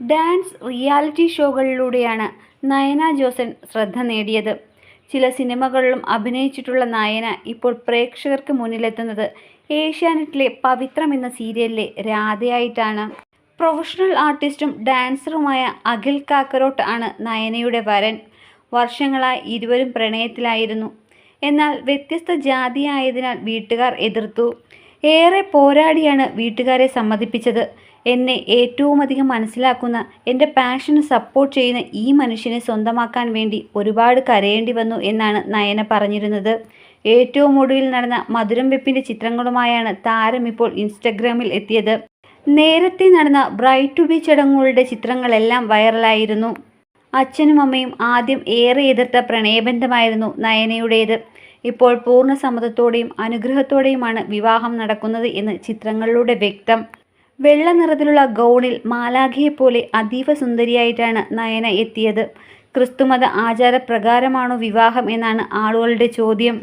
Dance reality ഷോകളിലൂടെയാണ് നയന ജോസൻ ശ്രദ്ധ നേടിയത്. ചില സിനിമകളിലും അഭിനയിച്ചിട്ടുള്ള നയന ഇപ്പോൾ പ്രേക്ഷകർക്ക് മുന്നിലെത്തുന്നത് ഏഷ്യാനെറ്റിലെ പവിത്രം എന്ന സീരിയലിലെ രാധയായിട്ടാണ്. പ്രൊഫഷണൽ ആർട്ടിസ്റ്റും ഡാൻസറുമായ അഖിൽ കാക്കരോട്ട് ആണ് നയനയുടെ വരൻ. വർഷങ്ങളായി ഇരുവരും പ്രണയത്തിലായിരുന്നു. എന്നാൽ വ്യത്യസ്ത ജാതിയായതിനാൽ വീട്ടുകാർ എതിർത്തു. ഏറെ പോരാടിയാണ് വീട്ടുകാരെ സമ്മതിപ്പിച്ചത്. എന്നെ ഏറ്റവും അധികം മനസ്സിലാക്കുന്ന എന്റെ പാഷന് സപ്പോർട്ട് ചെയ്യുന്ന ഈ മനുഷ്യനെ സ്വന്തമാക്കാൻ വേണ്ടി ഒരുപാട് കരയേണ്ടി വന്നു എന്നാണ് നയന പറഞ്ഞിരുന്നത്. ഏറ്റവും ഒടുവിൽ നടന്ന മധുരം വെപ്പിന്റെ ചിത്രങ്ങളുമായാണ് താരം ഇപ്പോൾ ഇൻസ്റ്റഗ്രാമിൽ എത്തിയത്. നേരത്തെ നടന്ന ബ്രൈറ്റ് ടു ബി ചടങ്ങുകളുടെ ചിത്രങ്ങളെല്ലാം വൈറലായിരുന്നു. അച്ഛനും അമ്മയും ആദ്യം ഏറെ എതിർത്ത പ്രണയബന്ധമായിരുന്നു നയനയുടേത്. ഇപ്പോൾ പൂർണ സമ്മതത്തോടെയും അനുഗ്രഹത്തോടെയുമാണ് വിവാഹം നടക്കുന്നത് എന്ന് ചിത്രങ്ങളിലൂടെ വ്യക്തം. വെള്ള നിറത്തിലുള്ള ഗൗണിൽ മാലാഖയെപ്പോലെ അതീവ സുന്ദരിയായിട്ടാണ് നയന എത്തിയത്. ക്രിസ്തുമത ആചാരപ്രകാരമാണോ വിവാഹം എന്നാണ് ആളുകളുടെ ചോദ്യം.